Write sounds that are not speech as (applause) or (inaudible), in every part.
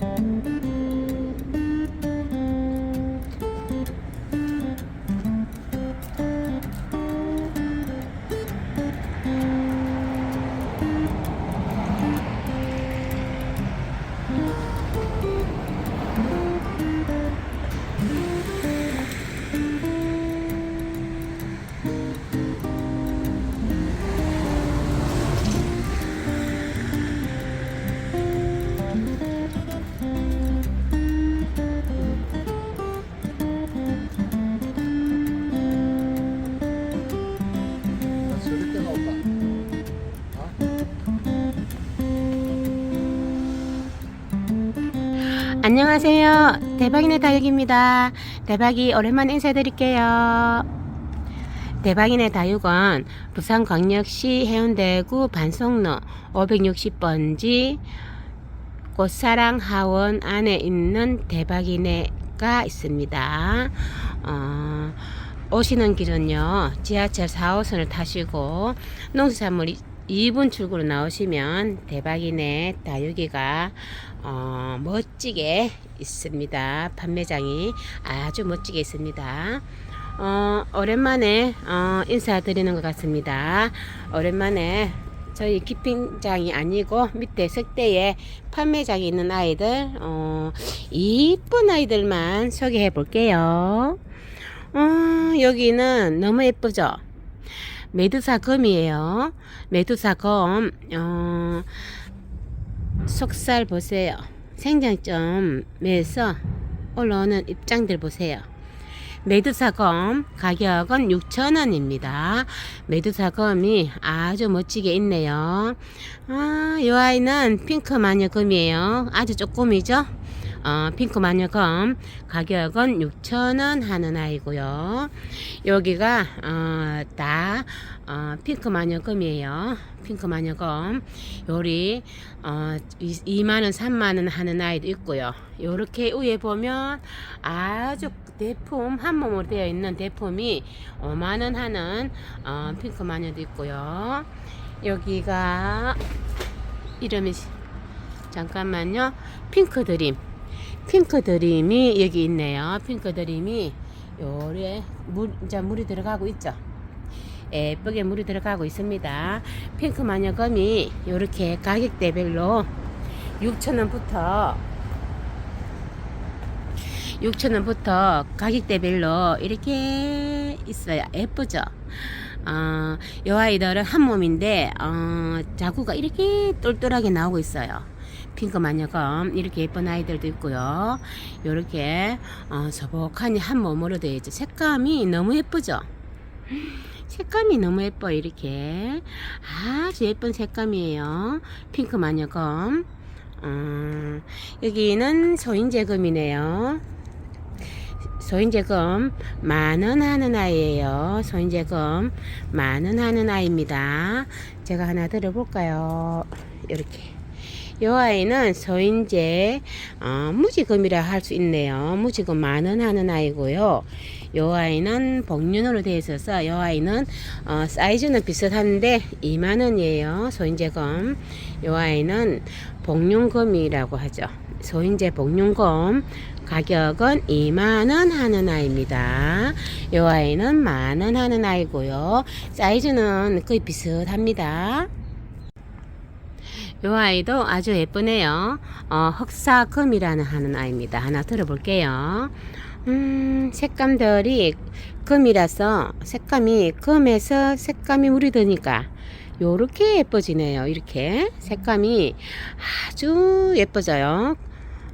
Música 안녕하세요. 대박이네 다육입니다. 대박이 오랜만에 인사드릴게요. 대박이네 다육은 부산광역시 해운대구 반송로 560번지 꽃사랑 하원 안에 있는 대박이네가 있습니다. 어, 오시는 길은요 지하철 4호선을 타시고 농수산물 2분 출구로 나오시면 대박이네 다육이가 어, 멋지게 있습니다. 판매장이 아주 멋지게 있습니다. 어, 오랜만에 어, 인사드리는 것 같습니다. 오랜만에 저희 키핑장이 아니고 밑에 석대에 판매장이 있는 아이들 어, 이쁜 아이들만 소개해 볼게요. 어, 여기는 너무 예쁘죠? 메두사 검이에요. 메두사 검, 어, 속살 보세요. 생장점에서 올라오는 입장들 보세요. 메두사검 가격은 6,000원입니다. 메두사검이 아주 멋지게 있네요. 아, 이 아이는 핑크 마녀검이에요. 아주 조금이죠? 어, 핑크 마녀검 가격은 6,000원 하는 아이고요. 여기가 어, 다 어, 핑크 마녀검이에요. 핑크 마녀검. 요리 어, 2만원, 3만원 하는 아이도 있고요. 요렇게 위에 보면 아주 대품 한 몸으로 되어 있는 대품이 5만원 하는 어, 핑크 마녀도 있고요. 여기가 이름이 잠깐만요. 핑크 드림. 핑크 드림이 여기 있네요. 핑크 드림이 요래 물 이제 물이 들어가고 있죠. 예쁘게 물이 들어가고 있습니다. 핑크 마녀검이 요렇게 가격대별로 6,000원부터 6,000원부터 가격대별로 이렇게 있어요. 예쁘죠? 어, 요 아이들은 한 몸인데 어, 자구가 이렇게 똘똘하게 나오고 있어요. 핑크 마녀검 이렇게 예쁜 아이들도 있고요. 요렇게 어, 소복하니 한 몸으로 되어 있죠. 색감이 너무 예쁘죠? 색감이 너무 예뻐 이렇게 아주 예쁜 색감이에요. 핑크 마녀검 어, 여기는 소인제금이네요. 소인제금 만원 하는 아이예요. 소인제금 만원 하는 아이입니다. 제가 하나 들어볼까요? 이렇게. 요 아이는 소인제 어, 무지금이라 할 수 있네요. 무지금 만원 하는 아이고요. 요 아이는 복륜으로 되어 있어서 요 아이는 어, 사이즈는 비슷한데 2만원이에요. 소인제금. 요 아이는 복륜금이라고 하죠. 소인제 복륜금 가격은 2만원 하는 아이입니다. 요 아이는 만원 하는 아이고요. 사이즈는 거의 비슷합니다. 요 아이도 아주 예쁘네요. 어, 흑사금이라는 하는 아이입니다. 하나 들어볼게요. 음, 색감들이 금이라서 색감이 금에서 색감이 물이 드니까 요렇게 예뻐지네요. 이렇게 색감이 아주 예뻐져요.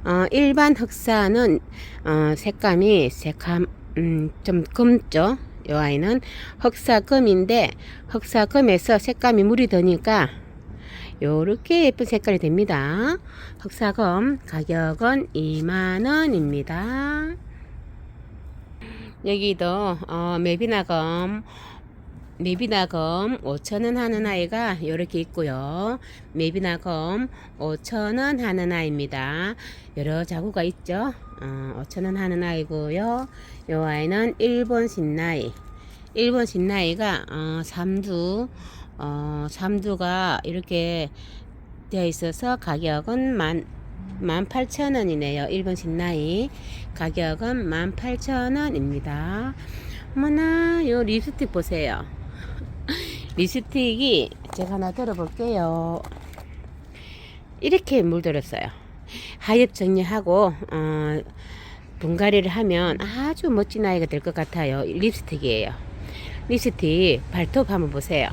어, 일반 흑사는 어, 색감이 색감 음, 좀 검죠. 요 아이는 흑사금인데 흑사금에서 색감이 물이 드니까 요렇게 예쁜 색깔이 됩니다. 흑사금 가격은 2만원입니다. 여기도 어, 메비나검 메비나검 5천원 하는 아이가 이렇게 있고요. 메비나검 5천원 하는 아이입니다. 여러 자구가 있죠. 어, 5천원 하는 아이고요. 요 아이는 일본 신나이. 일본 신나이가 어, 삼두 어, 삼두가 이렇게 되어 있어서 가격은 만 18,000원이네요. 일본 신나이. 가격은 18,000원입니다. 어머나, 요 립스틱 보세요. (laughs) 립스틱이 제가 하나 들어볼게요. 이렇게 물들었어요. 하엽 정리하고, 어, 분갈이를 하면 아주 멋진 아이가 될 것 같아요. 립스틱이에요. 립스틱 발톱 한번 보세요.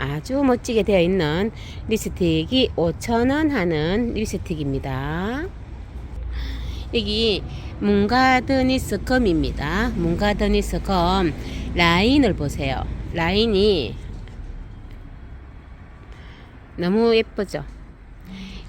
아주 멋지게 되어 있는 립스틱이 5,000원 하는 립스틱입니다. 여기 문가드니스 검입니다. 문가드니스 검 라인을 보세요. 라인이 너무 예쁘죠?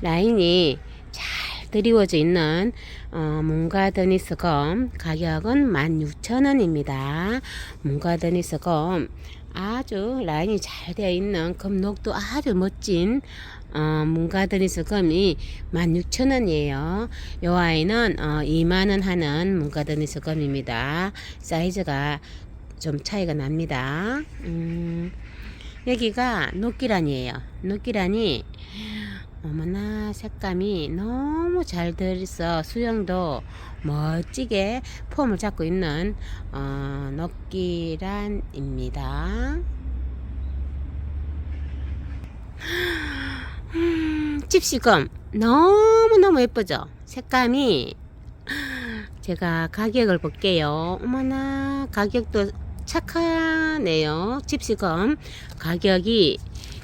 라인이 잘 드리워져 있는 어, 문가드니스 검 가격은 16,000원입니다. 문가드니스 검 아주 라인이 잘 되어 있는 검록도 아주 멋진 어, 문가드니스 검이 16,000원이에요. 요 아이는 어, 2만원 하는 문가드니스 검입니다. 사이즈가 좀 차이가 납니다. 음, 여기가 녹기란이에요. 녹기란이 어머나 색감이 너무 잘 들어서 수영도 멋지게 폼을 잡고 있는 어, 녹기란입니다. 음, 집시검 너무너무 예쁘죠? 색감이 제가 가격을 볼게요. 어머나 가격도 착하네요. 집시검 가격이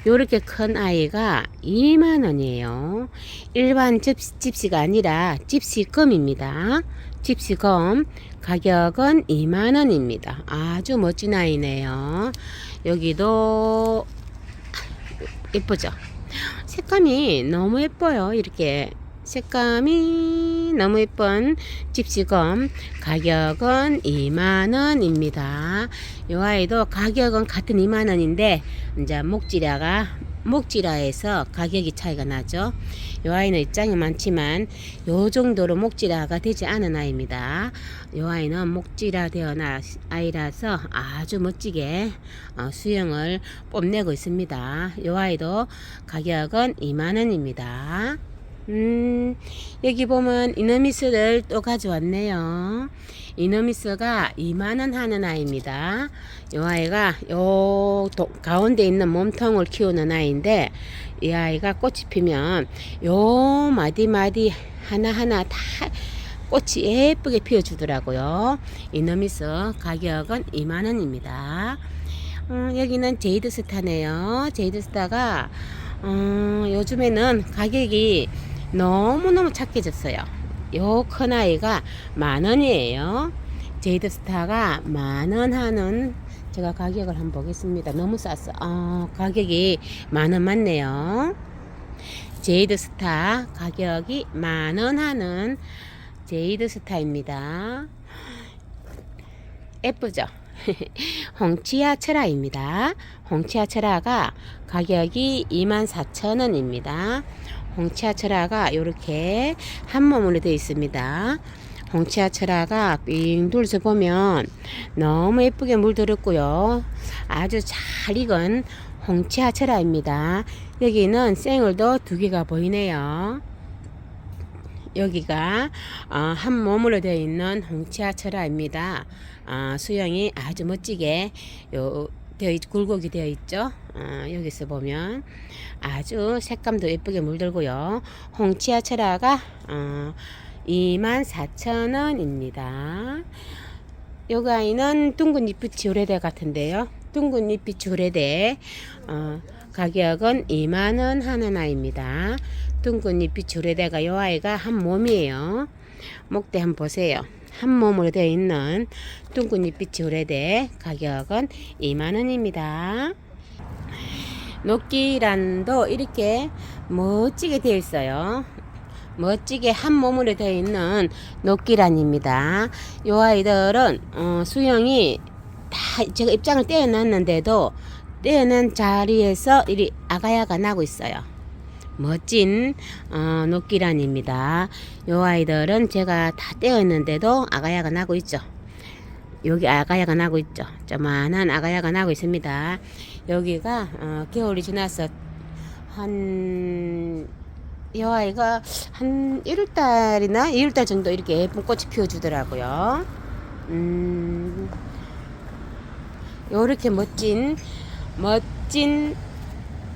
요렇게 큰 아이가 2만원이에요. 일반 집시, 집시가 아니라 집시검입니다. 집시검 가격은 2만원입니다. 아주 멋진 아이네요. 여기도 예쁘죠? 색감이 너무 예뻐요. 이렇게 색감이 너무 예쁜 집시검 가격은 2만원입니다. 이 아이도 가격은 같은 2만원인데 이제 목지라가 목지라에서 가격이 차이가 나죠. 이 아이는 입장이 많지만 요 정도로 목지라가 되지 않은 아이입니다. 이 아이는 목지라 되어난 아이라서 아주 멋지게 어, 수영을 뽐내고 있습니다. 이 아이도 가격은 2만원입니다. 음, 여기 보면 이너미스를 또 가져왔네요. 이너미스가 2만원 하는 아이입니다. 이 아이가 요 도, 가운데 있는 몸통을 키우는 아이인데 이 아이가 꽃이 피면 요 마디마디 하나하나 다 꽃이 예쁘게 피워주더라고요. 이너미스 가격은 2만원입니다. 음, 여기는 제이드 스타네요. 제이드 스타가 음, 요즘에는 가격이 너무너무 착해졌어요. 요 큰 아이가 만 원이에요. 제이드 스타가 만원 하는 제가 가격을 한번 보겠습니다. 너무 쌌어. 어, 가격이 만원 맞네요. 제이드 스타 가격이 만원 하는 제이드 스타입니다. 예쁘죠? (laughs) 홍치아 철아입니다. 홍치아 철아가 가격이 24,000원입니다. 홍치아 철아가 이렇게 한 몸으로 되어 있습니다. 홍치아 철아가 빙 둘서 보면 너무 예쁘게 물들었고요. 아주 잘 익은 홍치아 철아입니다. 여기는 생얼도 두 개가 보이네요. 여기가 어, 한 몸으로 되어 있는 홍치아 철아입니다. 어, 수영이 아주 멋지게 요 되어 있, 굴곡이 되어 있죠. 어, 여기서 보면 아주 색감도 예쁘게 물들고요. 홍치아 철아가 어, 24,000원입니다. 요 아이는 둥근 잎이 주레대 같은데요. 둥근 잎이 주레대 어, 가격은 2만원 하는 아이입니다. 둥근 잎이 주레대가 요 아이가 한 몸이에요. 목대 한번 보세요. 한 몸으로 되어 있는 둥근 잎이 주레대 가격은 2만원입니다. 녹기란도 이렇게 멋지게 되어 있어요. 멋지게 한 몸으로 되어 있는 녹기란입니다. 이 아이들은 어, 수영이 다 제가 입장을 떼어놨는데도 떼어낸 자리에서 이리 아가야가 나고 있어요. 멋진 어, 녹기란입니다. 이 아이들은 제가 다 떼었는데도 아가야가 나고 있죠. 여기 아가야가 나고 있죠. 조만한 아가야가 나고 있습니다. 여기가 어, 겨울이 지나서 한이 아이가 한 1월달이나 2월달 정도 이렇게 예쁜 꽃이 피워주더라고요. 음, 요렇게 멋진, 멋진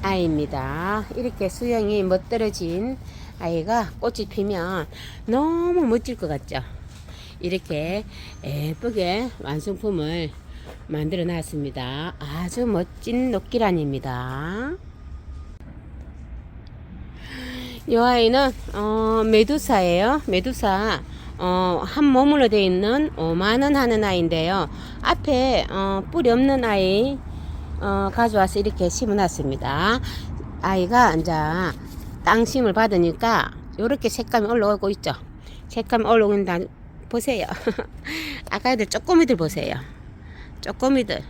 아이입니다. 이렇게 수영이 멋들어진 아이가 꽃이 피면 너무 멋질 것 같죠? 이렇게 예쁘게 완성품을 만들어 놨습니다. 아주 멋진 녹기란입니다. 이 아이는 어, 메두사예요. 메두사 어, 한 몸으로 되어 있는 5만 원 하는 아이인데요. 앞에 어, 뿌리 없는 아이 어, 가져와서 이렇게 심어놨습니다. 아이가 이제 땅심을 받으니까 이렇게 색감이 올라오고 있죠. 색감이 올라온다 보세요. (laughs) 아까들 쪼꼬미들 보세요. 쪼꼬미들.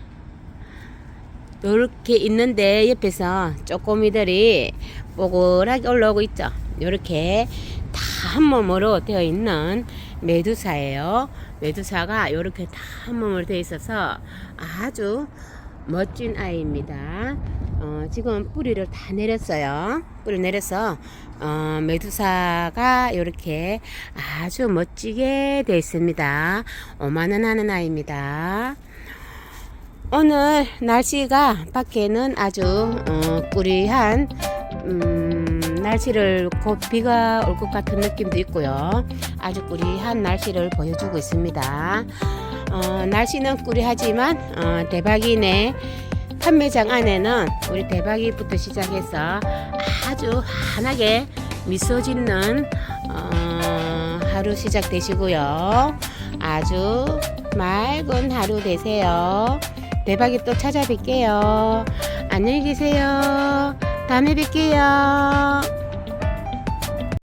요렇게 있는데 옆에서 쪼꼬미들이 뽀글하게 올라오고 있죠. 요렇게 다한 몸으로 되어 있는 메두사예요. 메두사가 요렇게 다 한 몸으로 되어 있어서 아주 멋진 아이입니다. 어, 지금 뿌리를 다 내렸어요. 뿌리 내려서 어, 메두사가 이렇게 아주 멋지게 되어 있습니다. 5만원 하는 아이입니다. 오늘 날씨가 밖에는 아주 어, 꾸리한 음, 날씨를 곧 비가 올 것 같은 느낌도 있고요. 아주 꾸리한 날씨를 보여주고 있습니다. 어, 날씨는 꾸리하지만 어, 대박이네 판매장 안에는 우리 대박이부터 시작해서 아주 환하게 미소 짓는 어, 하루 시작되시고요. 아주 맑은 하루 되세요. 대박이 또 찾아뵐게요. 안녕히 계세요. 다음에 뵐게요.